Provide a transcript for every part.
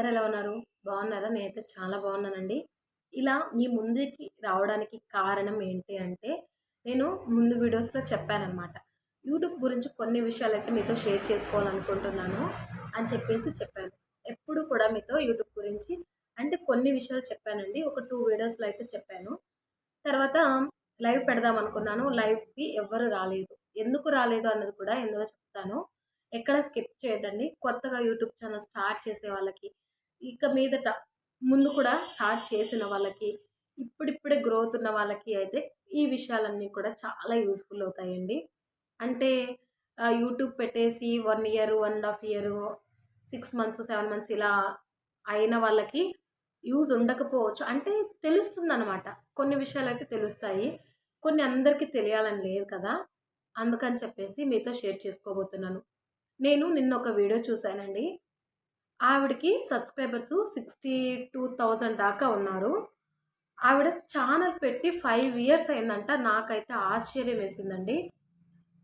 అందరు ఎలా ఉన్నారు? బాగున్నారా? నేనైతే చాలా బాగున్నానండి. ఇలా మీ ముందుకి రావడానికి కారణం ఏంటి అంటే నేను ముందు వీడియోస్లో చెప్పానన్నమాట. యూట్యూబ్ గురించి కొన్ని విషయాలు అయితే మీతో షేర్ చేసుకోవాలనుకుంటున్నాను అని చెప్పేసి చెప్పాను. ఎప్పుడు కూడా మీతో యూట్యూబ్ గురించి అంటే కొన్ని విషయాలు చెప్పానండి. ఒక టూ వీడియోస్లో అయితే చెప్పాను. తర్వాత లైవ్ పెడదాం అనుకున్నాను. లైవ్కి ఎవ్వరు రాలేదు. ఎందుకు రాలేదు అన్నది కూడా ఎందులో చెప్తాను. ఎక్కడ స్కిప్ చేయొద్దండి. కొత్తగా యూట్యూబ్ ఛానల్ స్టార్ట్ చేసే వాళ్ళకి ఇక మీదట ముందు కూడా స్టార్ట్ చేసిన వాళ్ళకి ఇప్పుడిప్పుడే గ్రోత్ ఉన్న వాళ్ళకి అయితే ఈ విషయాలన్నీ కూడా చాలా యూస్ఫుల్ అవుతాయండి. అంటే యూట్యూబ్ పెట్టేసి one year one and half year six months seven months ఇలా అయిన వాళ్ళకి యూజ్ ఉండకపోవచ్చు. అంటే తెలుస్తుంది అనమాట కొన్ని విషయాలు అయితే తెలుస్తాయి. కొన్ని అందరికీ తెలియాలని లేదు కదా. అందుకని చెప్పేసి మీతో షేర్ చేసుకోబోతున్నాను. నేను నిన్న ఒక వీడియో చూశానండి. ఆవిడకి సబ్స్క్రైబర్స్ సిక్స్టీ టూ థౌజండ్ దాకా ఉన్నారు. ఆవిడ ఛానల్ పెట్టి ఫైవ్ ఇయర్స్ అయిందంట. నాకైతే ఆశ్చర్యం వేసిందండి.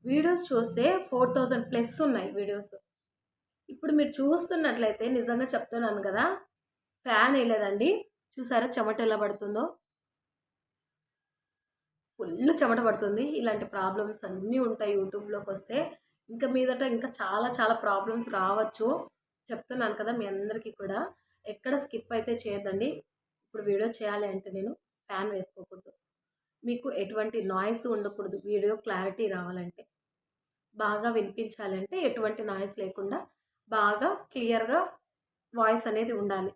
వీడియోస్ చూస్తే ఫోర్ థౌజండ్ ప్లస్ ఉన్నాయి వీడియోస్. ఇప్పుడు మీరు చూస్తున్నట్లయితే నిజంగా చెప్తున్నాను కదా ఫ్యాన్ వేయలేదండి. చూసారా చెమట ఎలా పడుతుందో? ఫుల్ చెమట పడుతుంది. ఇలాంటి ప్రాబ్లమ్స్ అన్నీ ఉంటాయి యూట్యూబ్లోకి వస్తే. ఇంకా మీదట ఇంకా చాలా చాలా ప్రాబ్లమ్స్ రావచ్చు. చెప్తున్నాను కదా మీ అందరికీ కూడా. ఎక్కడ స్కిప్ అయితే చేయొద్దండి. ఇప్పుడు వీడియో చేయాలి అంటే నేను ఫ్యాన్ వేసుకోకూడదు. మీకు ఎటువంటి నాయిస్ ఉండకూడదు. వీడియో క్లారిటీ రావాలంటే బాగా వినిపించాలంటే ఎటువంటి నాయిస్ లేకుండా బాగా క్లియర్గా వాయిస్ అనేది ఉండాలి.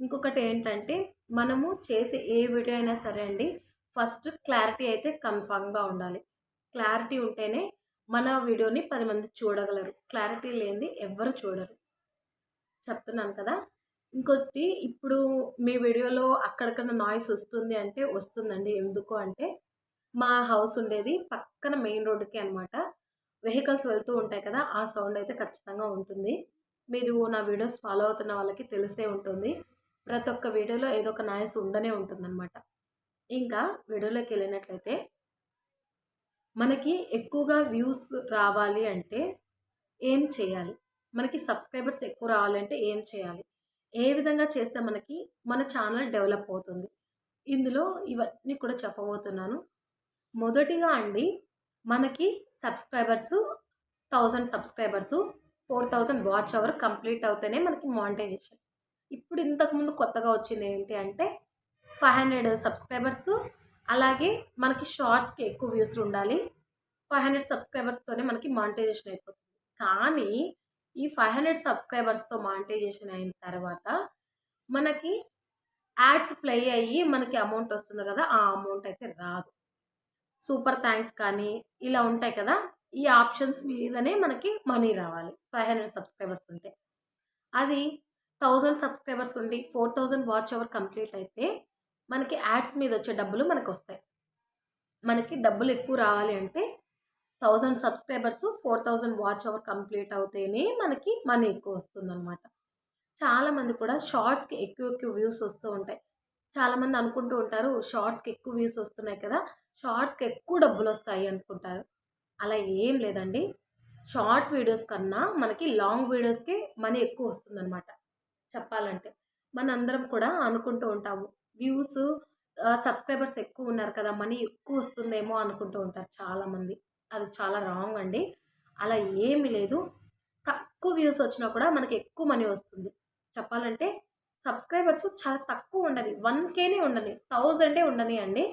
ఇంకొకటి ఏంటంటే మనము చేసే ఏ వీడియో అయినా సరే అండి ఫస్ట్ క్లారిటీ అయితే కన్ఫామ్గా ఉండాలి. క్లారిటీ ఉంటేనే మన వీడియోని పది మంది చూడగలరు. క్లారిటీ లేనిది ఎవ్వరు చూడరు. చెప్తున్నాను కదా! ఇంకొకటి ఇప్పుడు మీ వీడియోలో అక్కడికన్నా నాయిస్ వస్తుంది అంటే వస్తుందండి. ఎందుకు అంటే మా హౌస్ ఉండేది పక్కన మెయిన్ రోడ్డుకి అనమాట వెహికల్స్ వెళ్తూ ఉంటాయి కదా ఆ సౌండ్ అయితే ఖచ్చితంగా ఉంటుంది. మీరు నా వీడియోస్ ఫాలో అవుతున్న వాళ్ళకి తెలిసే ఉంటుంది. ప్రతి ఒక్క వీడియోలో ఏదో ఒక నాయిస్ ఉండనే ఉంటుందన్నమాట. ఇంకా వీడియోలోకి వెళ్ళినట్లయితే మనకి ఎక్కువగా వ్యూస్ రావాలి అంటే ఏం చేయాలి? మనకి సబ్స్క్రైబర్స్ ఎక్కువ రావాలంటే ఏం చేయాలి? ఏ విధంగా చేస్తే మనకి మన ఛానల్ డెవలప్ అవుతుంది? ఇందులో ఇవన్నీ కూడా చెప్పబోతున్నాను. మొదటిగా అండి మనకి subscribers thousand subscribers four thousand watch hour complete అవుతేనే మనకి మానిటైజేషన్. ఇప్పుడు ఇంతకుముందు కొత్తగా వచ్చింది ఏంటి అంటే ఫైవ్ హండ్రెడ్ సబ్స్క్రైబర్స్ అలాగే మనకి షార్ట్స్కి ఎక్కువ వ్యూస్ ఉండాలి. ఫైవ్ హండ్రెడ్ సబ్స్క్రైబర్స్తోనే మనకి మానిటైజేషన్ అయిపోతుంది. కానీ ఈ ఫైవ్ హండ్రెడ్ సబ్స్క్రైబర్స్తో మానిటైజేషన్ అయిన తర్వాత మనకి యాడ్స్ ప్లే అయ్యి మనకి అమౌంట్ వస్తుంది కదా ఆ అమౌంట్ అయితే రాదు. సూపర్ థ్యాంక్స్ కానీ ఇలా ఉంటాయి కదా ఈ ఆప్షన్స్ మీదనే మనకి మనీ రావాలి ఫైవ్ హండ్రెడ్ సబ్స్క్రైబర్స్ ఉంటే. అది థౌజండ్ సబ్స్క్రైబర్స్ ఉండి four thousand watch hour complete అయితే మనకి యాడ్స్ మీద వచ్చే డబ్బులు మనకు వస్తాయి మనకి డబ్బులు ఎక్కువ రావాలి అంటే thousand subscribers four thousand watch hour complete అవుతేనే మనకి మనీ ఎక్కువ వస్తుంది అనమాట చాలామంది కూడా షార్ట్స్కి ఎక్కువ ఎక్కువ వ్యూస్ వస్తూ ఉంటాయి. చాలామంది అనుకుంటూ ఉంటారు షార్ట్స్కి ఎక్కువ వ్యూస్ వస్తున్నాయి కదా షార్ట్స్కి ఎక్కువ డబ్బులు వస్తాయి అనుకుంటారు. అలా ఏం లేదండి. షార్ట్ వీడియోస్ కన్నా మనకి లాంగ్ వీడియోస్కి మనీ ఎక్కువ వస్తుందన్నమాట. చెప్పాలంటే మనందరం కూడా అనుకుంటూ ఉంటాము వ్యూస్ సబ్స్క్రైబర్స్ ఎక్కువ ఉన్నారు కదా మనీ ఎక్కువ వస్తుందేమో అనుకుంటూ ఉంటారు చాలామంది అది చాలా రాంగ్ అండి. అలా ఏమీ లేదు. తక్కువ వ్యూస్ వచ్చినా కూడా మనకి ఎక్కువ మనీ వస్తుంది. చెప్పాలంటే సబ్స్క్రైబర్స్ చాలా తక్కువ ఉండని వన్ కేనే ఉండని థౌజండే ఉండని అండి.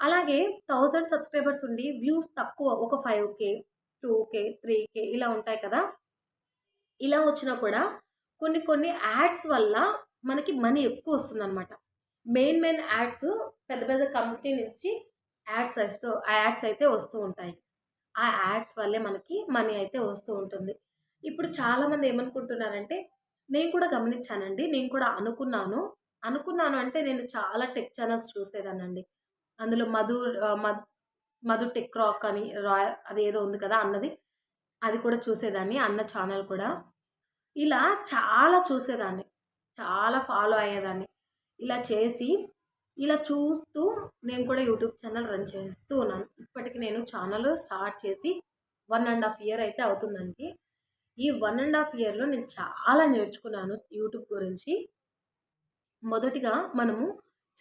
అలాగే థౌజండ్ సబ్స్క్రైబర్స్ ఉండి వ్యూస్ తక్కువ ఒక five K two K three K ఇలా ఉంటాయి కదా. ఇలా వచ్చినా కూడా కొన్ని కొన్ని యాడ్స్ వల్ల మనకి మనీ ఎక్కువ వస్తుంది అనమాట మెయిన్ మెయిన్ యాడ్స్ పెద్ద పెద్ద కంపెనీ నుంచి యాడ్స్ వస్తూ ఆ యాడ్స్ అయితే వస్తూ ఉంటాయి. ఆ యాడ్స్ వల్లే మనకి మనీ అయితే వస్తూ ఉంటుంది. ఇప్పుడు చాలామంది ఏమనుకుంటున్నారంటే నేను కూడా గమనించానండి నేను కూడా అనుకున్నాను. అనుకున్నాను అంటే నేను చాలా టెక్ ఛానల్స్ చూసేదానండి అందులో మధు మధు టెక్ రాక్ అని రాయ్ అది ఏదో ఉంది కదా అన్నది. అది కూడా చూసేదాన్ని అన్న ఛానల్ కూడా. ఇలా చాలా చూసేదాన్ని. చాలా ఫాలో అయ్యేదాన్ని. ఇలా చేసి ఇలా చూస్తూ నేను కూడా యూట్యూబ్ ఛానల్ రన్ చేస్తూ ఉన్నాను. ఇప్పటికి నేను ఛానల్ స్టార్ట్ చేసి వన్ అండ్ హాఫ్ ఇయర్ అయితే అవుతుందండి. ఈ వన్ అండ్ హాఫ్ ఇయర్లో నేను చాలా నేర్చుకున్నాను యూట్యూబ్ గురించి. మొదటిగా మనము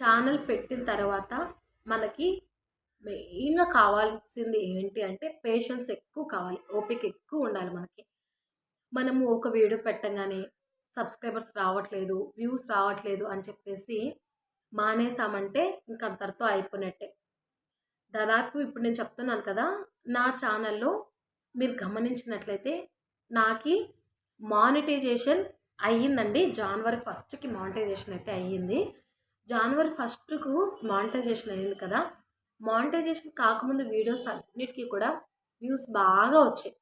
ఛానల్ పెట్టిన తర్వాత మనకి మెయిన్గా కావాల్సింది ఏంటి అంటే పేషెన్స్ ఎక్కువ కావాలి ఓపిక ఎక్కువ ఉండాలి మనకి. మనము ఒక వీడియో పెట్టంగానే సబ్స్క్రైబర్స్ రావట్లేదు వ్యూస్ రావట్లేదు అని చెప్పేసి మానేసామంటే ఇంక అంతటితో అయిపోయినట్టే. దాదాపు ఇప్పుడు నేను చెప్తున్నాను కదా నా ఛానల్లో మీరు గమనించినట్లయితే నాకు మానిటైజేషన్ అయ్యిందండి. జనవరి ఫస్ట్కి మానిటైజేషన్ అయితే అయ్యింది. జనవరి ఫస్ట్కు మానిటైజేషన్ అయ్యింది కదా మానిటైజేషన్ కాకముందు వీడియోస్ అన్నిటికీ కూడా వ్యూస్ బాగా వచ్చాయి.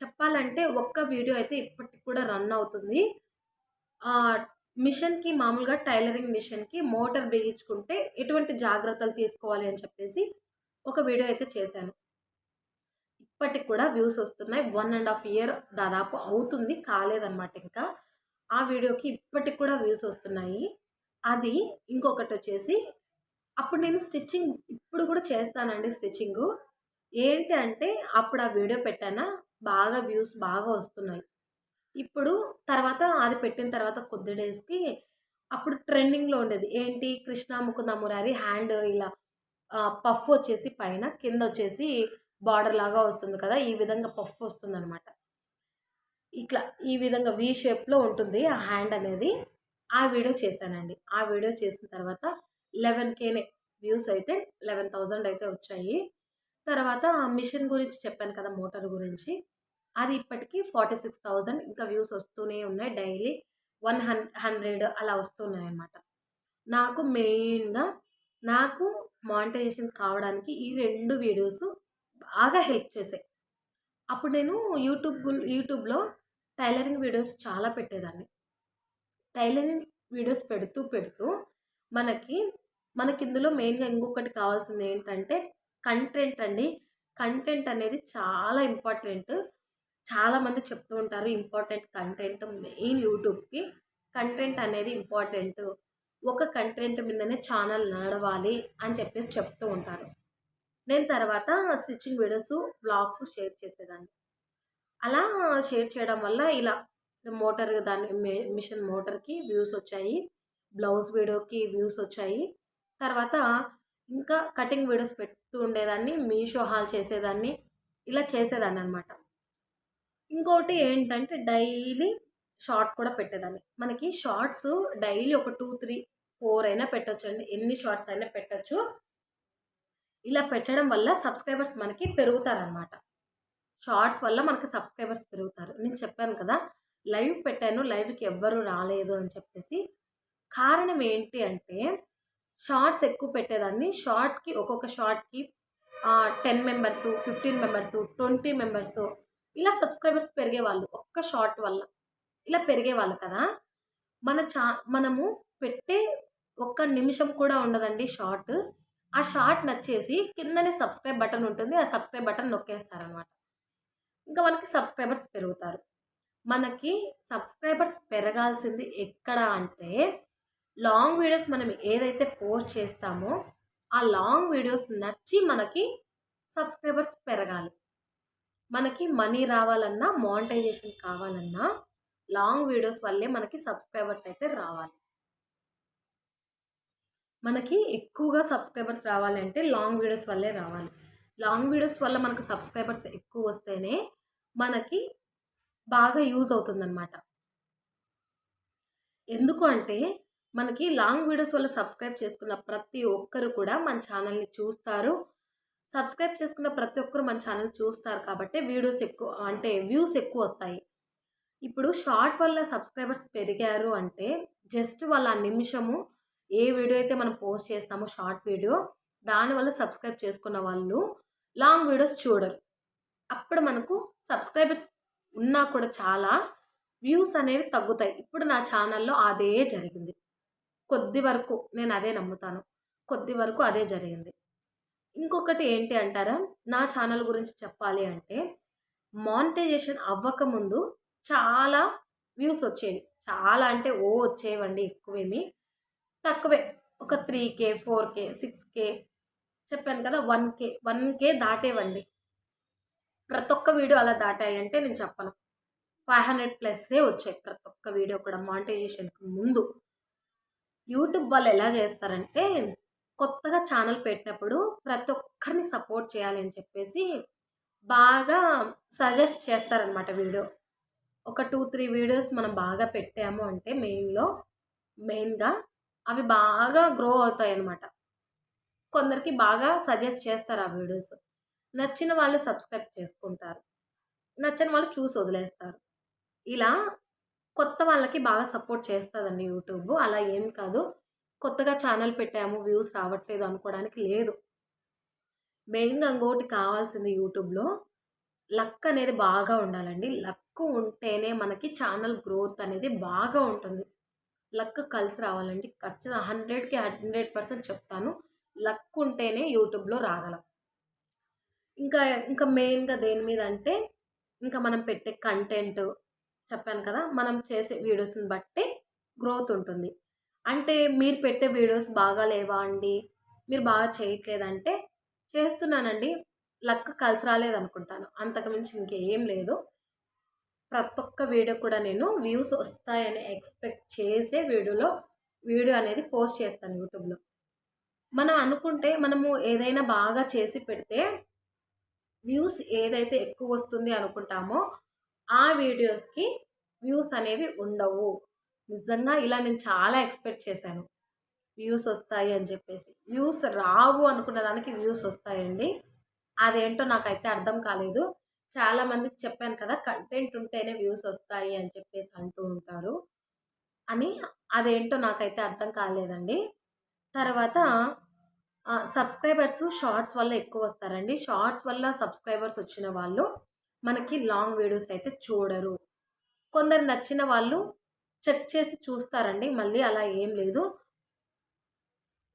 చెప్పాలంటే ఒక్క వీడియో అయితే ఇప్పటికి కూడా రన్ అవుతుంది. మిషన్కి మామూలుగా టైలరింగ్ మిషన్కి మోటార్ బిగించుకుంటే ఎటువంటి జాగ్రత్తలు తీసుకోవాలి అని చెప్పేసి ఒక వీడియో అయితే చేశాను. ఇప్పటికి కూడా వ్యూస్ వస్తున్నాయి. వన్ అండ్ హాఫ్ ఇయర్ దాదాపు అవుతుంది కాలేదన్నమాట ఇంకా. ఆ వీడియోకి ఇప్పటికి కూడా వ్యూస్ వస్తున్నాయి. అది ఇంకొకటి వచ్చేసి అప్పుడు నేను స్టిచ్చింగ్ ఇప్పుడు కూడా చేస్తానండి స్టిచ్చింగ్. ఏంటి అంటే అప్పుడు ఆ వీడియో పెట్టానా? బాగా వ్యూస్ బాగా వస్తున్నాయి. ఇప్పుడు తర్వాత అది పెట్టిన తర్వాత కొద్ది డేస్కి అప్పుడు ట్రెండింగ్లో ఉండేది. ఏంటి? కృష్ణ ముకుంద మురారి హ్యాండ్ ఇలా పఫ్ వచ్చేసి పైన కింద వచ్చేసి బార్డర్ లాగా వస్తుంది కదా ఈ విధంగా పఫ్ వస్తుంది అనమాట ఇట్లా ఈ విధంగా వి షేప్లో ఉంటుంది ఆ హ్యాండ్ అనేది. ఆ వీడియో చేశానండి. ఆ వీడియో చేసిన తర్వాత లెవెన్ కేనే వ్యూస్ అయితే లెవెన్ థౌజండ్ అయితే వచ్చాయి. తర్వాత మిషన్ గురించి చెప్పాను కదా మోటార్ గురించి. అది ఇప్పటికీ ఫార్టీ సిక్స్ థౌజండ్ ఇంకా వ్యూస్ వస్తూనే ఉన్నాయి డైలీ వన్ హన్ హండ్రెడ్ అలా వస్తున్నాయి అన్నమాట నాకు మెయిన్గా నాకు మానిటైజేషన్ కావడానికి ఈ రెండు వీడియోస్ బాగా హెల్ప్ చేసాయి. అప్పుడు నేను యూట్యూబ్ యూట్యూబ్లో టైలరింగ్ వీడియోస్ చాలా పెట్టేదాన్ని. టైలరింగ్ వీడియోస్ పెడుతూ పెడుతూ మనకి మనకి ఇందులో మెయిన్గా ఇంకొకటి కావాల్సింది ఏంటంటే కంటెంట్ అండి. కంటెంట్ అనేది చాలా ఇంపార్టెంట్. చాలామంది చెప్తూ ఉంటారు ఇంపార్టెంట్ కంటెంట్ మెయిన్ యూట్యూబ్కి కంటెంట్ అనేది ఇంపార్టెంట్. ఒక కంటెంట్ మీదనే ఛానల్ నడవాలి అని చెప్పేసి చెప్తూ ఉంటారు. నేను తర్వాత స్టిచ్చింగ్ వీడియోస్ బ్లాగ్స్ షేర్ చేసేదాన్ని. అలా షేర్ చేయడం వల్ల ఇలా మోటార్ దాని మిషన్ మోటార్కి వ్యూస్ వచ్చాయి బ్లౌజ్ వీడియోకి వ్యూస్ వచ్చాయి. తర్వాత ఇంకా కటింగ్ వీడియోస్ పెడుతూ ఉండేదాన్ని మీషో హాల్ చేసేదాన్ని ఇలా చేసేదాన్ని అనమాట ఇంకోటి ఏంటంటే డైలీ షార్ట్ కూడా పెట్టేదాన్ని. మనకి షార్ట్స్ డైలీ ఒక టూ త్రీ ఫోర్ అయినా పెట్టచ్చు అండి ఎన్ని షార్ట్స్ అయినా పెట్టచ్చు. ఇలా పెట్టడం వల్ల సబ్స్క్రైబర్స్ మనకి పెరుగుతారనమాట షార్ట్స్ వల్ల మనకి సబ్స్క్రైబర్స్ పెరుగుతారు. నేను చెప్పాను కదా లైవ్ పెట్టాను లైవ్కి ఎవ్వరూ రాలేదు అని చెప్పేసి. కారణం ఏంటి అంటే షార్ట్స్ ఎక్కువ పెట్టేదాన్ని. షార్ట్కి ఒక్కొక్క షార్ట్కి ten members fifteen members twenty members ఇలా సబ్స్క్రైబర్స్ పెరిగేవాళ్ళు ఒక్క షార్ట్ వల్ల ఇలా పెరిగేవాళ్ళు కదా మన చా మనము పెట్టే ఒక్క నిమిషం కూడా ఉండదండి షార్ట్ ఆ షార్ట్ నచ్చేసి కిందనే సబ్స్క్రైబ్ బటన్ ఉంటుంది ఆ సబ్స్క్రైబ్ బటన్ నొక్కేస్తారనమాట ఇంకా మనకి సబ్స్క్రైబర్స్ పెరుగుతారు. మనకి సబ్స్క్రైబర్స్ పెరగాల్సింది ఎక్కడ అంటే లాంగ్ వీడియోస్ మనం ఏదైతే పోస్ట్ చేస్తామో ఆ లాంగ్ వీడియోస్ నచ్చి మనకి సబ్స్క్రైబర్స్ పెరగాలి. మనకి మనీ రావాలన్నా మానిటైజేషన్ కావాలన్నా లాంగ్ వీడియోస్ వల్లే మనకి సబ్స్క్రైబర్స్ అయితే రావాలి. మనకి ఎక్కువగా సబ్స్క్రైబర్స్ రావాలంటే లాంగ్ వీడియోస్ వల్లే రావాలి. లాంగ్ వీడియోస్ వల్ల మనకు సబ్స్క్రైబర్స్ ఎక్కువ వస్తేనే మనకి బాగా యూజ్ అవుతుందన్నమాట. ఎందుకు అంటే మనకి లాంగ్ వీడియోస్ వల్ల సబ్స్క్రైబ్ చేసుకున్న ప్రతి ఒక్కరు కూడా మన ఛానల్ని చూస్తారు. సబ్స్క్రైబ్ చేసుకున్న ప్రతి ఒక్కరు మన ఛానల్ చూస్తారు కాబట్టి వీడియోస్ ఎక్కువ అంటే వ్యూస్ ఎక్కువ వస్తాయి. ఇప్పుడు షార్ట్ వల్ల సబ్స్క్రైబర్స్ పెరిగారు అంటే జస్ట్ వాళ్ళ నిమిషము ఏ వీడియో అయితే మనం పోస్ట్ చేస్తామో షార్ట్ వీడియో దానివల్ల సబ్స్క్రైబ్ చేసుకున్న వాళ్ళు లాంగ్ వీడియోస్ చూడరు. అప్పుడు మనకు సబ్స్క్రైబర్స్ ఉన్నా కూడా చాలా వ్యూస్ అనేవి తగ్గుతాయి. ఇప్పుడు నా ఛానల్లో అదే జరిగింది. కొద్ది వరకు నేను అదే నమ్ముతాను. కొద్ది వరకు అదే జరిగింది. ఇంకొకటి ఏంటి అంటారా? నా ఛానల్ గురించి చెప్పాలి అంటే మానిటైజేషన్ అవ్వకముందు చాలా వ్యూస్ వచ్చేవి. చాలా అంటే ఓ వచ్చేవండి ఎక్కువేమి. తక్కువే. ఒక three K four K six K చెప్పాను కదా వన్ కే వన్ కే దాటేవండి. ప్రతి ఒక్క వీడియో అలా దాటాయి అంటే నేను చెప్పను. ఫైవ్ హండ్రెడ్ ప్లస్సే వచ్చాయి ప్రతి ఒక్క వీడియో కూడా మానిటైజేషన్కి ముందు. యూట్యూబ్ వాళ్ళు ఎలా చేస్తారంటే కొత్తగా ఛానల్ పెట్టినప్పుడు ప్రతి ఒక్కరిని సపోర్ట్ చేయాలి అని చెప్పేసి బాగా సజెస్ట్ చేస్తారనమాట వీడియో. ఒక టూ త్రీ వీడియోస్ మనం బాగా పెట్టాము అంటే మెయిన్లో మెయిన్గా అవి బాగా గ్రో అవుతాయి అన్నమాట కొందరికి బాగా సజెస్ట్ చేస్తారు ఆ వీడియోస్. నచ్చిన వాళ్ళు సబ్స్క్రైబ్ చేసుకుంటారు. నచ్చని వాళ్ళు చూసి వదిలేస్తారు. ఇలా కొత్త వాళ్ళకి బాగా సపోర్ట్ చేస్తుందండి యూట్యూబ్. అలా ఏం కాదు. కొత్తగా ఛానల్ పెట్టాము వ్యూస్ రావట్లేదు అనుకోవడానికి లేదు. మెయిన్గా ఇంకోటి కావాల్సింది యూట్యూబ్లో లక్ అనేది బాగా ఉండాలండి. లక్ ఉంటేనే మనకి ఛానల్ గ్రోత్ అనేది బాగా ఉంటుంది. లక్ కలిసి రావాలండి. ఖచ్చితంగా హండ్రెడ్కి హండ్రెడ్ పర్సెంట్ చెప్తాను. లక్ ఉంటేనే యూట్యూబ్లో రాగలం. ఇంకా ఇంకా మెయిన్గా దేని మీద అంటే ఇంకా మనం పెట్టే కంటెంట్ చెప్పాను కదా మనం చేసే వీడియోస్ని బట్టి గ్రోత్ ఉంటుంది. అంటే మీరు పెట్టే వీడియోస్ బాగా లేవా అండి? మీరు బాగా చేయట్లేదంటే చేస్తున్నానండి. లక్ కలిసి రాలేదు అనుకుంటాను అంతకుమించి ఇంకేం లేదు. ప్రతి ఒక్క వీడియో కూడా నేను వ్యూస్ వస్తాయని ఎక్స్పెక్ట్ చేసే వీడియోలో వీడియో అనేది పోస్ట్ చేస్తాను యూట్యూబ్లో. మనం అనుకుంటే మనము ఏదైనా బాగా చేసి పెడితే వ్యూస్ ఏదైతే ఎక్కువ వస్తుంది అనుకుంటామో ఆ వీడియోస్కి వ్యూస్ అనేవి ఉండవు. నిజంగా ఇలా నేను చాలా ఎక్స్పెక్ట్ చేశాను. వ్యూస్ వస్తాయి అని చెప్పేసి. వ్యూస్ రావు అనుకున్న దానికి వ్యూస్ వస్తాయండి. అదేంటో నాకైతే అర్థం కాలేదు. చాలామందికి చెప్పాను కదా కంటెంట్ ఉంటేనే వ్యూస్ వస్తాయి అని చెప్పేసి అంటూ ఉంటారు. అని అదేంటో నాకైతే అర్థం కాలేదండి. తర్వాత సబ్స్క్రైబర్స్ షార్ట్స్ వల్ల ఎక్కువ వస్తారండి. షార్ట్స్ వల్ల సబ్స్క్రైబర్స్ వచ్చిన వాళ్ళు మనకి లాంగ్ వీడియోస్ అయితే చూడరు. కొందరు నచ్చిన వాళ్ళు చెక్ చేసి చూస్తారండి. మళ్ళీ అలా ఏం లేదు.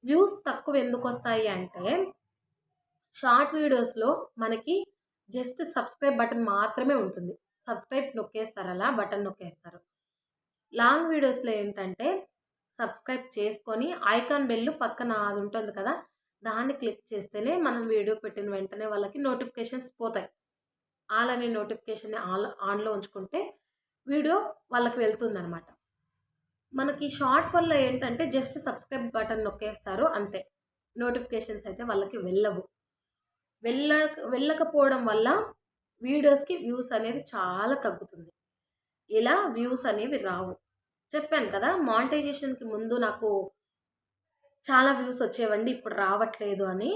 వ్యూస్ తక్కువ ఎందుకు వస్తాయి అంటే షార్ట్ వీడియోస్లో మనకి జస్ట్ సబ్స్క్రైబ్ బటన్ మాత్రమే ఉంటుంది. సబ్స్క్రైబ్ నొక్కేస్తారు అలా బటన్ నొక్కేస్తారు. లాంగ్ వీడియోస్లో ఏంటంటే సబ్స్క్రైబ్ చేసుకొని ఐకాన్ బెల్ పక్కన అది ఉంటుంది కదా దాన్ని క్లిక్ చేస్తేనే మనం వీడియో పెట్టిన వెంటనే వాళ్ళకి నోటిఫికేషన్స్ పోతాయి. ఆల్ అనే నోటిఫికేషన్ ఆన్ ఆన్లో ఉంచుకుంటే వీడియో వాళ్ళకి వెళ్తుందనమాట మనకి షార్ట్ వల్ల ఏంటంటే జస్ట్ సబ్స్క్రైబ్ బటన్ నొక్కేస్తారు అంతే. నోటిఫికేషన్స్ అయితే వాళ్ళకి వెళ్ళవు. వెళ్ళ వెళ్ళకపోవడం వల్ల వీడియోస్కి వ్యూస్ అనేది చాలా తగ్గుతుంది. ఇలా వ్యూస్ అనేవి రావు. చెప్పాను కదా మానిటైజేషన్కి ముందు నాకు చాలా వ్యూస్ వచ్చేవండి ఇప్పుడు రావట్లేదు అని.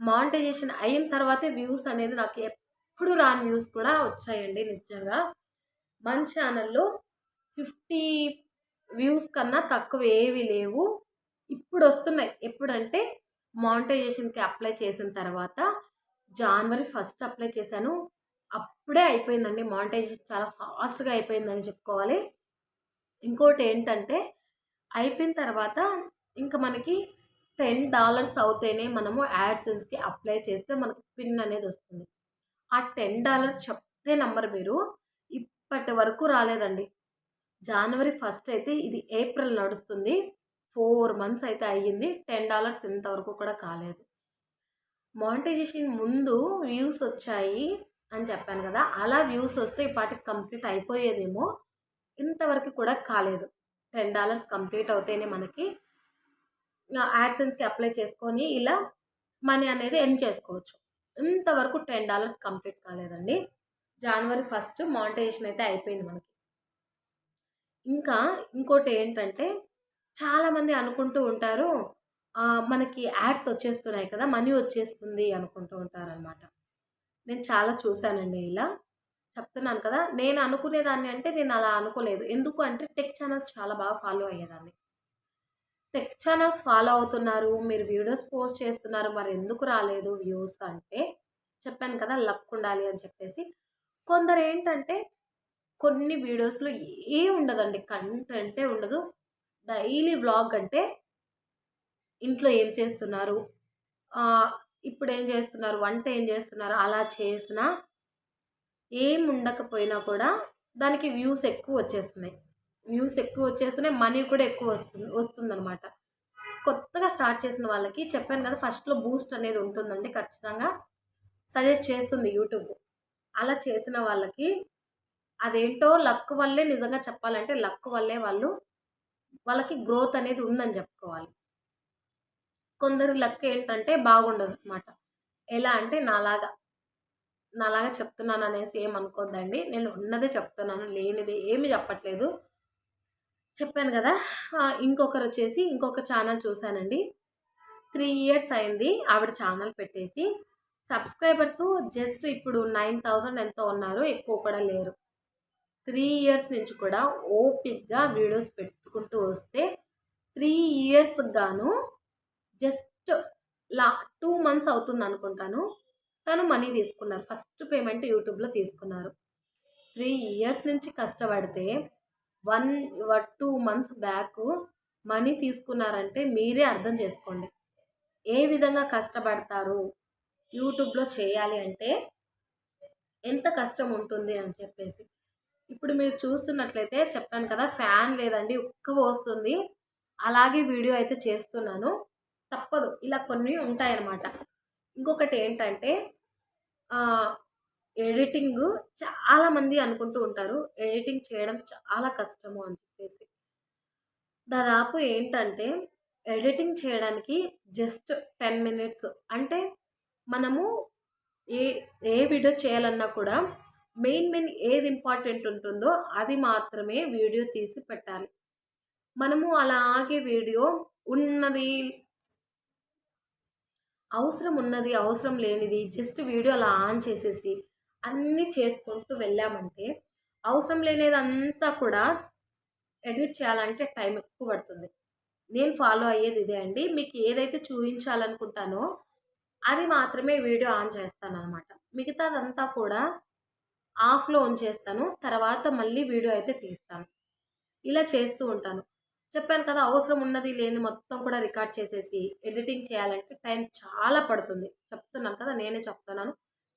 మానిటైజేషన్ అయిన తర్వాతే వ్యూస్ అనేది నాకు ఎప్పుడు రాని వ్యూస్ కూడా వచ్చాయండి నిజంగా. మన ఛానల్లో ఫిఫ్టీ వ్యూస్ కన్నా తక్కువ ఏవి లేవు. ఇప్పుడు వస్తున్నాయి ఎప్పుడంటే మానిటైజేషన్కి అప్లై చేసిన తర్వాత జనవరి ఫస్ట్ అప్లై చేశాను. అప్పుడే అయిపోయిందండి మానిటైజేషన్. చాలా ఫాస్ట్గా అయిపోయిందని చెప్పుకోవాలి. ఇంకోటి ఏంటంటే అయిపోయిన తర్వాత ఇంకా మనకి టెన్ డాలర్స్ అవుతేనే మనము యాడ్సెన్స్కి అప్లై చేస్తే మనకు పిన్ అనేది వస్తుంది. ఆ టెన్ డాలర్స్ చెప్తే నంబర్ మీరు ఇప్పటి వరకు రాలేదండి. జనవరి ఫస్ట్ అయితే ఇది ఏప్రిల్ నడుస్తుంది. ఫోర్ మంత్స్ అయితే అయ్యింది. టెన్ డాలర్స్ ఇంతవరకు కూడా కాలేదు. మానిటైజేషన్ ముందు వ్యూస్ వచ్చాయి అని చెప్పాను కదా. అలా వ్యూస్ వస్తే ఈ పాటికి కంప్లీట్ అయిపోయేదేమో. ఇంతవరకు కూడా కాలేదు. టెన్ డాలర్స్ కంప్లీట్ అవుతేనే మనకి యాడ్సెన్స్కి అప్లై చేసుకొని ఇలా మనీ అనేది ఎర్న్ చేసుకోవచ్చు. ఇంతవరకు టెన్ డాలర్స్ కంప్లీట్ కాలేదండి. జనవరి ఫస్ట్ మానిటైజేషన్ అయితే అయిపోయింది మనకి. ఇంకా ఇంకోటి ఏంటంటే చాలామంది అనుకుంటూ ఉంటారు మనకి యాడ్స్ వచ్చేస్తున్నాయి కదా మనీ వచ్చేస్తుంది అనుకుంటూ ఉంటారనమాట నేను చాలా చూశానండి ఇలా. చెప్తున్నాను కదా నేను అనుకునేదాన్ని అంటే నేను అలా అనుకోలేదు. ఎందుకు అంటే టెక్ ఛానల్స్ చాలా బాగా ఫాలో అయ్యేదాన్ని. టెక్ ఛానల్స్ ఫాలో అవుతున్నారు మీరు వీడియోస్ పోస్ట్ చేస్తున్నారు మరి ఎందుకు రాలేదు వ్యూస్ అంటే చెప్పాను కదా లక్ ఉండాలి అని చెప్పేసి. కొందరు ఏంటంటే కొన్ని వీడియోస్లో ఏ ఉండదండి కంటెంటే ఉండదు. డైలీ బ్లాగ్ అంటే ఇంట్లో ఏం చేస్తున్నారు? ఇప్పుడు ఏం చేస్తున్నారు? వంట ఏం చేస్తున్నారు? అలా చేసినా ఏం ఉండకపోయినా కూడా దానికి వ్యూస్ ఎక్కువ వచ్చేస్తున్నాయి. వ్యూస్ ఎక్కువ వచ్చేస్తున్నాయి మనీ కూడా ఎక్కువ వస్తుంది వస్తుందన్నమాట. కొత్తగా స్టార్ట్ చేసిన వాళ్ళకి చెప్పాను కదా ఫస్ట్లో బూస్ట్ అనేది ఉంటుందండి ఖచ్చితంగా. సజెస్ట్ చేస్తుంది యూట్యూబ్. అలా చేసిన వాళ్ళకి అదేంటో లక్ వల్లే నిజంగా చెప్పాలంటే లక్ వల్లే వాళ్ళు వాళ్ళకి గ్రోత్ అనేది ఉందని చెప్పుకోవాలి. కొందరు లక్ ఏంటంటే బాగుండదు అనమాట ఎలా అంటే నాలాగా నాలాగా చెప్తున్నాను అనేసి ఏమనుకోద్దండి నేను ఉన్నదే చెప్తున్నాను లేనిది ఏమి చెప్పట్లేదు. చెప్పాను కదా ఇంకొకరు వచ్చేసి ఇంకొక ఛానల్ చూశానండి. త్రీ ఇయర్స్ అయింది ఆవిడ ఛానల్ పెట్టేసి. సబ్స్క్రైబర్స్ జస్ట్ ఇప్పుడు నైన్ థౌజండ్ ఎంతో ఉన్నారు ఎక్కువ కూడా లేరు. త్రీ ఇయర్స్ నుంచి కూడా ఓపిక్గా వీడియోస్ పెట్టుకుంటూ వస్తే త్రీ ఇయర్స్ గాను జస్ట్ లా టూ మంత్స్ అవుతుంది అనుకుంటాను. తను మనీ తీసుకున్నారు. ఫస్ట్ పేమెంట్ యూట్యూబ్లో తీసుకున్నారు. త్రీ ఇయర్స్ నుంచి కష్టపడితే one two months back money తీసుకున్నారంటే మీరే అర్థం చేసుకోండి. ఏ విధంగా కష్టపడతారు? యూట్యూబ్లో చేయాలి అంటే ఎంత కష్టం ఉంటుంది అని చెప్పేసి. ఇప్పుడు మీరు చూస్తున్నట్లయితే చెప్పాను కదా ఫ్యాన్ లేదండి ఉక్క పోస్తుంది. అలాగే వీడియో అయితే చేస్తున్నాను. తప్పదు ఇలా కొన్ని ఉంటాయన్నమాట. ఇంకొకటి ఏంటంటే ఎడిటింగ్ చాలామంది అనుకుంటూ ఉంటారు ఎడిటింగ్ చేయడం చాలా కష్టము అని చెప్పేసి. దాదాపు ఏంటంటే ఎడిటింగ్ చేయడానికి జస్ట్ టెన్ మినిట్స్ అంటే మనము ఏ ఏ వీడియో చేయాలన్నా కూడా మెయిన్ మెయిన్ ఏది ఇంపార్టెంట్ ఉంటుందో అది మాత్రమే వీడియో తీసి పెట్టాలి. మనము అలాగే వీడియో ఉన్నది అవసరం ఉన్నది అవసరం లేనిది జస్ట్ వీడియో అలా ఆన్ చేసేసి అన్నీ చేసుకుంటూ వెళ్ళామంటే అవసరం లేనిదంతా కూడా ఎడిట్ చేయాలంటే టైం ఎక్కువ పడుతుంది. నేను ఫాలో అయ్యేది ఇదే అండి. మీకు ఏదైతే చూపించాలనుకుంటానో అది మాత్రమే వీడియో ఆన్ చేస్తాను అనమాట మిగతాదంతా కూడా ఆఫ్లో ఆన్ చేస్తాను తర్వాత మళ్ళీ వీడియో అయితే తీస్తాను. ఇలా చేస్తూ ఉంటాను. చెప్పాను కదా అవసరం ఉన్నది లేని మొత్తం కూడా రికార్డ్ చేసేసి ఎడిటింగ్ చేయాలంటే టైం చాలా పడుతుంది. చెప్తున్నాను కదా నేనే చెప్తున్నాను.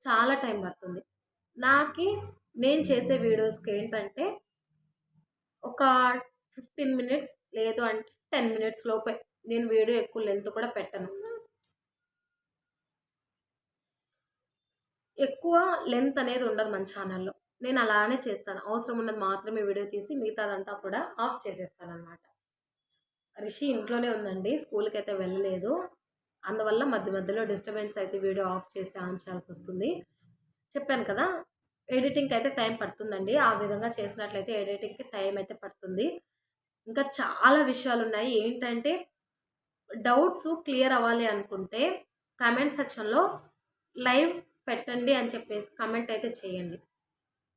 చాలా టైం పడుతుంది. నాకు నేను చేసే వీడియోస్కి ఏంటంటే ఒక ఫిఫ్టీన్ మినిట్స్ లేదు అంటే టెన్ మినిట్స్ లోపే నేను వీడియో ఎక్కువ లెంత్ కూడా పెట్టను. ఎక్కువ లెంత్ అనేది ఉండదు మన ఛానల్లో. నేను అలానే చేస్తాను. అవసరం ఉన్నది మాత్రమే వీడియో తీసి మిగతాదంతా కూడా ఆఫ్ చేసేస్తాను అనమాట రిషి ఇంట్లోనే ఉందండి. స్కూల్కి అయితే వెళ్ళలేదు. అందువల్ల మధ్య మధ్యలో డిస్టర్బెన్స్ అయితే వీడియో ఆఫ్ చేసి ఆన్ చేయాల్సి వస్తుంది. చెప్పాను కదా ఎడిటింగ్కి అయితే టైం పడుతుందండి. ఆ విధంగా చేసినట్లయితే ఎడిటింగ్కి టైం అయితే పడుతుంది. ఇంకా చాలా విషయాలు ఉన్నాయి ఏంటంటే డౌట్స్ క్లియర్ అవ్వాలి అనుకుంటే కమెంట్ సెక్షన్లో లైవ్ పెట్టండి అని చెప్పేసి కమెంట్ అయితే చేయండి.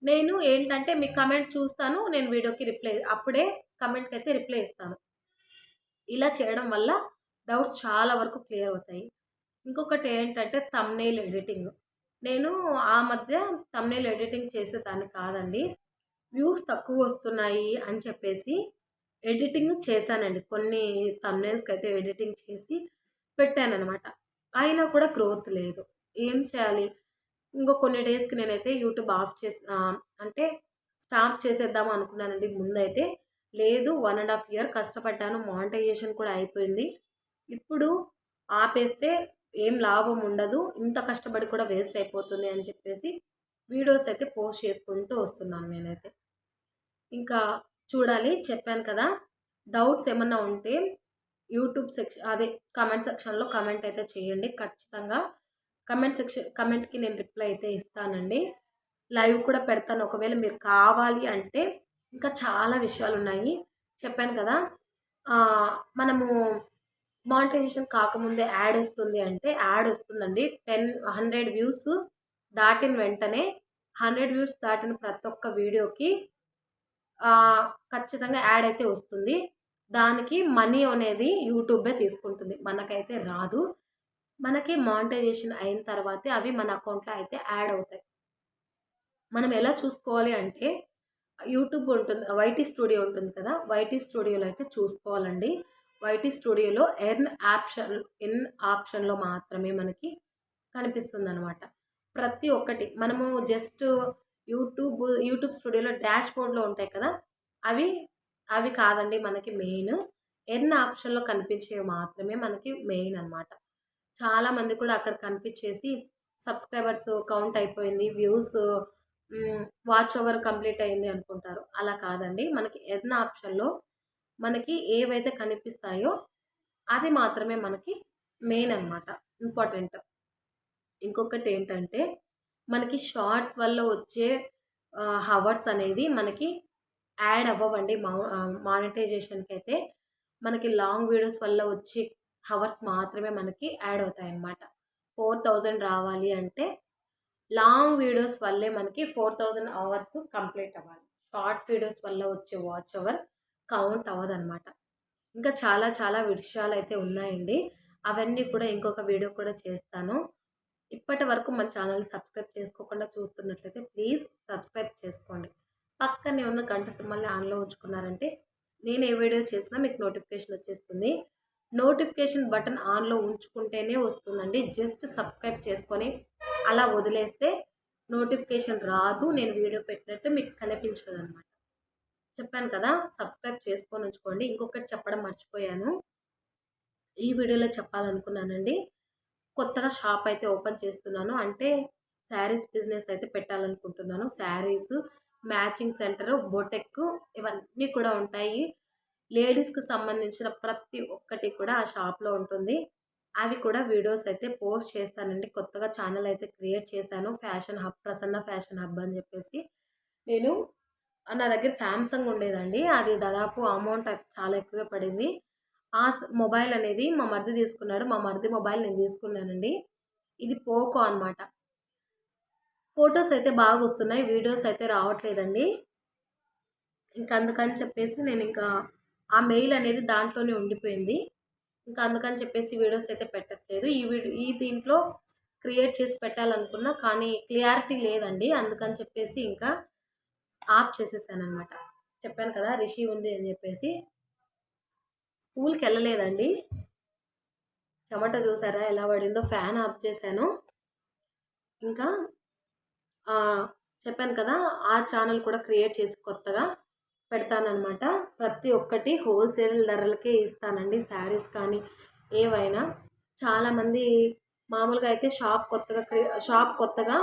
నేను ఏంటంటే మీ కమెంట్ చూస్తాను నేను వీడియోకి రిప్లై అప్పుడే కమెంట్కి అయితే రిప్లై ఇస్తాను. ఇలా చేయడం వల్ల డౌట్స్ చాలా వరకు క్లియర్ అవుతాయి. ఇంకొకటి ఏంటంటే తమ్నేల్ ఎడిటింగ్ నేను ఆ మధ్య తమ్నేల్ ఎడిటింగ్ చేసేదాన్ని కాదండి. వ్యూస్ తక్కువ వస్తున్నాయి అని చెప్పేసి ఎడిటింగ్ చేశానండి. కొన్ని తమ్నేల్స్కి అయితే ఎడిటింగ్ చేసి పెట్టాను అనమాట అయినా కూడా గ్రోత్ లేదు. ఏం చేయాలి? ఇంకో కొన్ని డేస్కి నేనైతే యూట్యూబ్ ఆఫ్ చేసి అంటే స్టాప్ చేసేద్దాం అనుకున్నానండి ముందైతే. లేదు వన్ అండ్ హాఫ్ ఇయర్ కష్టపడ్డాను మానిటైజేషన్ కూడా అయిపోయింది. ఇప్పుడు ఆపేస్తే ఏం లాభం ఉండదు ఇంత కష్టపడి కూడా వేస్ట్ అయిపోతుంది అని చెప్పేసి వీడియోస్ అయితే పోస్ట్ చేసుకుంటూ వస్తున్నాను నేనైతే. ఇంకా చూడాలి చెప్పాను కదా డౌట్స్ ఏమన్నా ఉంటే యూట్యూబ్ సెక్షన్ అదే కమెంట్ సెక్షన్లో కమెంట్ అయితే చేయండి ఖచ్చితంగా. కమెంట్ సెక్షన్ కమెంట్కి నేను రిప్లై అయితే ఇస్తానండి. లైవ్ కూడా పెడతాను. ఒకవేళ మీరు కావాలి అంటే ఇంకా చాలా విషయాలు ఉన్నాయి. చెప్పాను కదా మనము మానిటైజేషన్ కాకముందే యాడ్ వస్తుంది అంటే యాడ్ వస్తుందండి. టెన్ హండ్రెడ్ వ్యూస్ దాటిన వెంటనే హండ్రెడ్ వ్యూస్ దాటిన ప్రతి ఒక్క వీడియోకి ఖచ్చితంగా యాడ్ అయితే వస్తుంది. దానికి మనీ అనేది యూట్యూబే తీసుకుంటుంది. మనకైతే రాదు. మనకి మానిటైజేషన్ అయిన తర్వాతే అవి మన అకౌంట్లో అయితే యాడ్ అవుతాయి. మనం ఎలా చూసుకోవాలి అంటే యూట్యూబ్ ఉంటుంది వైటీ స్టూడియో ఉంటుంది కదా వైటీ స్టూడియోలో అయితే చూసుకోవాలండి. వైటీ స్టూడియోలో ఎర్న్ ఆప్షన్ ఎన్ ఆప్షన్లో మాత్రమే మనకి కనిపిస్తుంది అనమాట ప్రతి ఒక్కటి మనము జస్ట్ యూట్యూబ్ యూట్యూబ్ స్టూడియోలో డాష్ బోర్డ్లో ఉంటాయి కదా అవి అవి కాదండి మనకి మెయిన్. ఎర్న్ ఆప్షన్లో కనిపించేవి మాత్రమే మనకి మెయిన్ అనమాట చాలామంది కూడా అక్కడ కనిపించేసి సబ్స్క్రైబర్స్ కౌంట్ అయిపోయింది వ్యూస్ వాచ్ ఓవర్ కంప్లీట్ అయింది అనుకుంటారు. అలా కాదండి. మనకి ఎన్న ఆప్షన్లో మనకి ఏవైతే కనిపిస్తాయో అది మాత్రమే మనకి మెయిన్ అనమాట ఇంపార్టెంట్. ఇంకొకటి ఏంటంటే మనకి షార్ట్స్ వల్ల వచ్చే హవర్స్ అనేది మనకి యాడ్ అవ్వవండి. మా మానిటైజేషన్కి అయితే మనకి లాంగ్ వీడియోస్ వల్ల వచ్చే హవర్స్ మాత్రమే మనకి యాడ్ అవుతాయి అన్నమాట ఫోర్ థౌజండ్ రావాలి అంటే లాంగ్ వీడియోస్ వల్లే మనకి ఫోర్ థౌజండ్ అవర్స్ కంప్లీట్ అవ్వాలి. షార్ట్ వీడియోస్ వల్ల వచ్చే వాచ్ అవర్ కౌంట్ అవ్వదన్నమాట. ఇంకా చాలా చాలా విషయాలు అయితే ఉన్నాయండి. అవన్నీ కూడా ఇంకొక వీడియో కూడా చేస్తాను. ఇప్పటి వరకు మన ఛానల్ సబ్స్క్రైబ్ చేసుకోకుండా చూస్తున్నట్లయితే ప్లీజ్ సబ్స్క్రైబ్ చేసుకోండి. పక్కనే ఉన్న గంట సింబల్ని ఆన్లో ఉంచుకున్నారంటే నేను ఏ వీడియో చేసినా మీకు నోటిఫికేషన్ వచ్చేస్తుంది. నోటిఫికేషన్ బటన్ ఆన్లో ఉంచుకుంటేనే వస్తుందండి. జస్ట్ సబ్స్క్రైబ్ చేసుకొని అలా వదిలేస్తే నోటిఫికేషన్ రాదు. నేను వీడియో పెట్టినట్టు మీకు కనిపించదు అనమాట చెప్పాను కదా సబ్స్క్రైబ్ చేసుకొని ఉంచుకోండి. ఇంకొకటి చెప్పడం మర్చిపోయాను. ఈ వీడియోలో చెప్పాలనుకున్నానండి కొత్తగా షాప్ అయితే ఓపెన్ చేస్తున్నాను. అంటే శారీస్ బిజినెస్ అయితే పెట్టాలనుకుంటున్నాను. శారీస్ మ్యాచింగ్ సెంటర్ బొటెక్ ఇవన్నీ కూడా ఉంటాయి. లేడీస్కి సంబంధించిన ప్రతి ఒక్కటి కూడా ఆ షాప్లో ఉంటుంది. అవి కూడా వీడియోస్ అయితే పోస్ట్ చేస్తానండి. కొత్తగా ఛానల్ అయితే క్రియేట్ చేశాను. Fashion hub Prasanna fashion hub అని చెప్పేసి. నేను నా దగ్గర శాంసంగ్ ఉండేదండి. అది దాదాపు అమౌంట్ చాలా ఎక్కువే పడింది. ఆ మొబైల్ అనేది మా మరిది తీసుకున్నాడు. మా మరిది మొబైల్ నేను తీసుకున్నానండి. ఇది పోకో అనమాట ఫొటోస్ అయితే బాగా వస్తున్నాయి. వీడియోస్ అయితే రావట్లేదండి. ఇంకా అందుకని చెప్పేసి నేను ఇంకా ఆ మెయిల్ అనేది దాంట్లోనే ఉండిపోయింది. ఇంకా అందుకని చెప్పేసి వీడియోస్ అయితే పెట్టట్లేదు. ఈ వీడియో ఈ దీంట్లో క్రియేట్ చేసి పెట్టాలనుకున్నా కానీ క్లియారిటీ లేదండి. అందుకని చెప్పేసి ఇంకా ఆఫ్ చేసేసాను అనమాట చెప్పాను కదా రిషి ఉంది అని చెప్పేసి. స్కూల్కి వెళ్ళలేదండి చెమట చూసారా ఎలా పడిందో ఫ్యాన్ ఆఫ్ చేశాను. ఇంకా చెప్పాను కదా ఆ ఛానల్ కూడా క్రియేట్ చేసి కొత్తగా పెడతానమాట ప్రతి ఒక్కటి హోల్సేల్ ధరలకే ఇస్తానండి శారీస్ కానీ ఏవైనా. చాలామంది మామూలుగా అయితే షాప్ కొత్తగా షాప్ కొత్తగా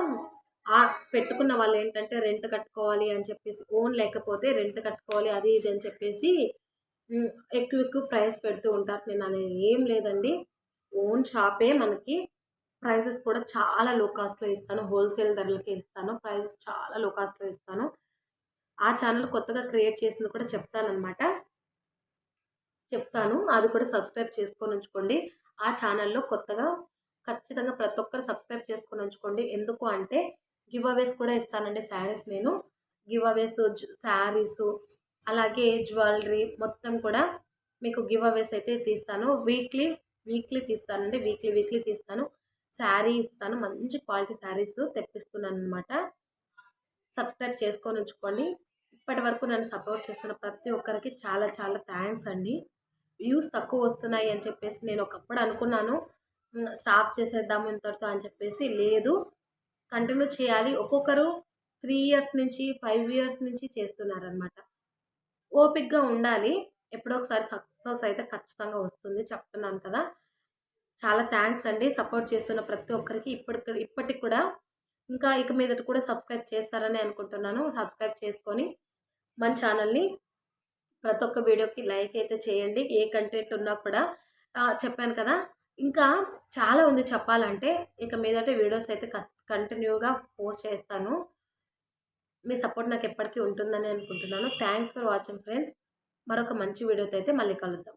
పెట్టుకున్న వాళ్ళు ఏంటంటే రెంట్ కట్టుకోవాలి అని చెప్పేసి ఓన్ లేకపోతే రెంట్ కట్టుకోవాలి అది ఇది అని చెప్పేసి ఎక్కువ ఎక్కువ ప్రైస్ పెడుతూ ఉంటారు. నేను అనేది ఏం లేదండి. ఓన్ షాపే మనకి. ప్రైజెస్ కూడా చాలా లో కాస్ట్లో ఇస్తాను. హోల్సేల్ ధరలకే ఇస్తాను. ప్రైజెస్ చాలా లో కాస్ట్లో ఇస్తాను. ఆ ఛానల్ కొత్తగా క్రియేట్ చేసింది కూడా చెప్తానమాట చెప్తాను. అది కూడా సబ్స్క్రైబ్ చేసుకొని ఉంచుకోండి. ఆ ఛానల్లో కొత్తగా ఖచ్చితంగా ప్రతి ఒక్కరు సబ్స్క్రైబ్ చేసుకొని ఉంచుకోండి. ఎందుకు అంటే గివ్ అవేస్ కూడా ఇస్తానండి శారీస్ నేను. గివ్ అవేస్ శారీస్ అలాగే జ్యువెలరీ మొత్తం కూడా మీకు గివ్ అవేస్ అయితే తీస్తాను. వీక్లీ వీక్లీ తీస్తానండి. వీక్లీ వీక్లీ తీస్తాను. శారీ ఇస్తాను. మంచి క్వాలిటీ శారీస్ తెప్పిస్తున్నాను అనమాట సబ్స్క్రైబ్ చేసుకొని ఉంచుకోండి ఇప్పటి వరకు నన్ను సపోర్ట్ చేస్తున్న ప్రతి ఒక్కరికి చాలా చాలా థ్యాంక్స్ అండి. వ్యూస్ తక్కువ వస్తున్నాయి అని చెప్పేసి నేను ఒకప్పుడు అనుకున్నాను. స్టాప్ చేసేద్దాము ఇంతటితో అని చెప్పేసి లేదు. కంటిన్యూ చేయాలి. ఒక్కొక్కరు త్రీ ఇయర్స్ నుంచి ఫైవ్ ఇయర్స్ నుంచి చేస్తున్నారనమాట ఓపిక్గా ఉండాలి. ఎప్పుడో ఒకసారి సక్సెస్ అయితే ఖచ్చితంగా వస్తుంది. చెప్తున్నాను కదా. చాలా థ్యాంక్స్ అండి. సపోర్ట్ చేస్తున్న ప్రతి ఒక్కరికి ఇప్పటికి ఇప్పటికి కూడా. ఇంకా ఇక మీదట కూడా సబ్స్క్రైబ్ చేస్తారని అనుకుంటున్నాను. సబ్స్క్రైబ్ చేసుకొని మన ఛానల్ని ప్రతి ఒక్క వీడియోకి లైక్ అయితే చేయండి ఏ కంటెంట్ ఉన్నా కూడా. చెప్పాను కదా. ఇంకా చాలా ఉంది చెప్పాలంటే. ఇక మీదట వీడియోస్ అయితే కంటిన్యూగా పోస్ట్ చేస్తాను. మీ సపోర్ట్ నాకు ఎప్పటికీ ఉంటుందని అనుకుంటున్నాను. థ్యాంక్స్ ఫర్ వాచింగ్ ఫ్రెండ్స్ మరొక మంచి వీడియోతో అయితే మళ్ళీ కలుద్దాం.